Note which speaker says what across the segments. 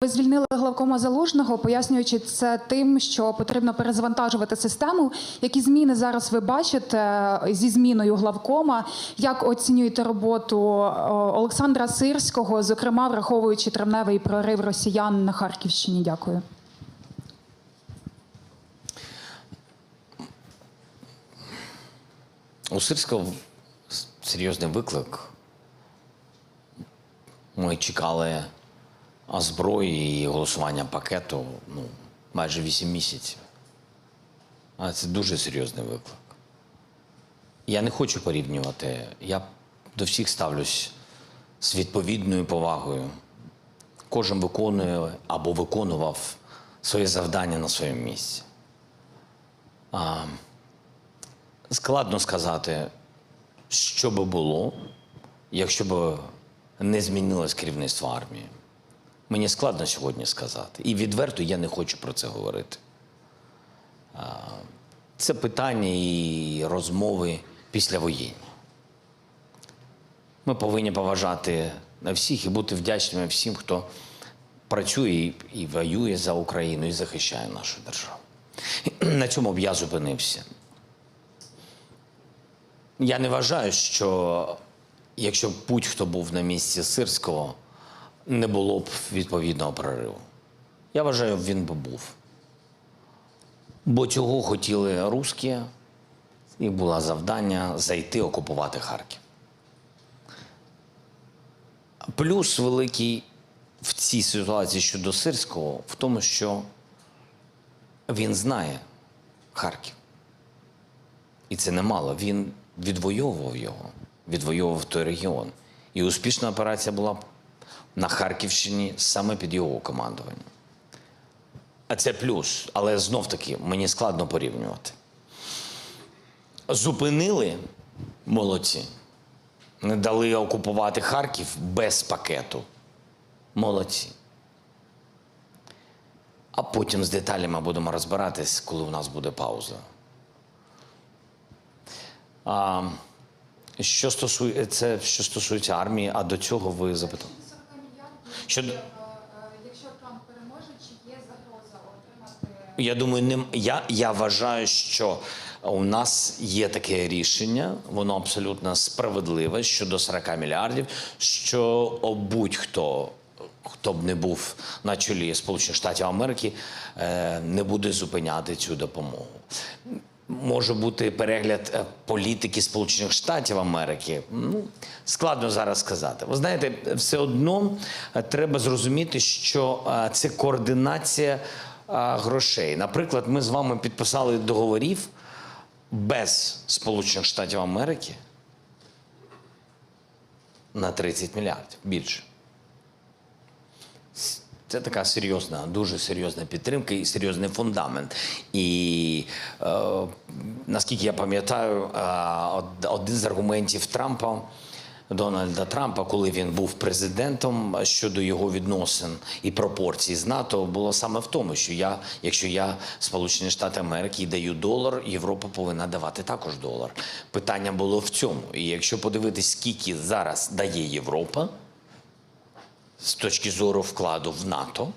Speaker 1: Ви звільнили главкома залужного, пояснюючи це тим, що потрібно перезавантажувати систему. Які зміни зараз ви бачите е, зі зміною главкома? Як оцінюєте роботу е, Олександра Сирського, зокрема враховуючи травневий прорив росіян на Харківщині? Дякую.
Speaker 2: У Сирського серйозний виклик. Ми чекали а, зброї і голосування пакету ну, майже 8 місяців. А це дуже серйозний виклик. Я не хочу порівнювати. Я до всіх ставлюсь з відповідною повагою. Кожен виконує або виконував своє завдання на своєму місці. А, складно сказати, що би було, якщо б не змінилось керівництво армії. Мені складно сьогодні сказати. І відверто я не хочу про це говорити. Це питання і розмови післявоєнні. Ми повинні поважати на всіх і бути вдячними всім, хто працює і, воює за Україну і захищає нашу державу. На цьому б я зупинився. Я не вважаю, що якщо будь-хто був на місці Сирського, не було б відповідного прориву. Я вважаю, він би був. Бо цього хотіли русські, їх було завдання зайти окупувати Харків. Плюс великий в цій ситуації щодо Сирського в тому, що він знає Харків. І це немало. Він відвоював його, відвоював той регіон. І успішна операція була на Харківщині саме під його командуванням. А це плюс, але знов таки мені складно порівнювати. Зупинили молодці, не дали окупувати Харків без пакету. Молодці. А потім з деталями будемо розбиратись, коли у нас буде пауза. А, що стосується це, що стосується армії, а до цього ви запитали? Щодо...
Speaker 1: Якщо Трамп переможе, чи є загроза отримати
Speaker 2: Я думаю, не я, я вважаю, що у нас є таке рішення, воно абсолютно справедливе щодо 40 мільярдів. Що будь-хто, хто б не був на чолі Сполучених Штатів Америки, е, не буде зупиняти цю допомогу. Може бути перегляд е, політики Сполучених Штатів Америки. Ну складно зараз сказати. Ви знаєте, все одно е, треба зрозуміти, що е, це координація грошей. Наприклад, ми з вами підписали договорів без Сполучених Штатів Америки на 30 мільярдів більше. Це така серйозна, дуже серйозна підтримка і серйозний фундамент. І е, наскільки я пам'ятаю, е, один з аргументів Трампа, Дональда Трампа, коли він був президентом щодо його відносин і пропорцій з НАТО, було саме в тому, що я, якщо я Сполучені Штати Америки даю долар, Європа повинна давати також долар. Питання було в цьому. І якщо подивитись, скільки зараз дає Європа з точки зору вкладу в НАТО,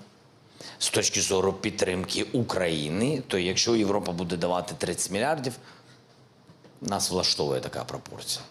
Speaker 2: з точки зору підтримки України, то якщо Європа буде давати 30 мільярдів, нас влаштовує така пропорція.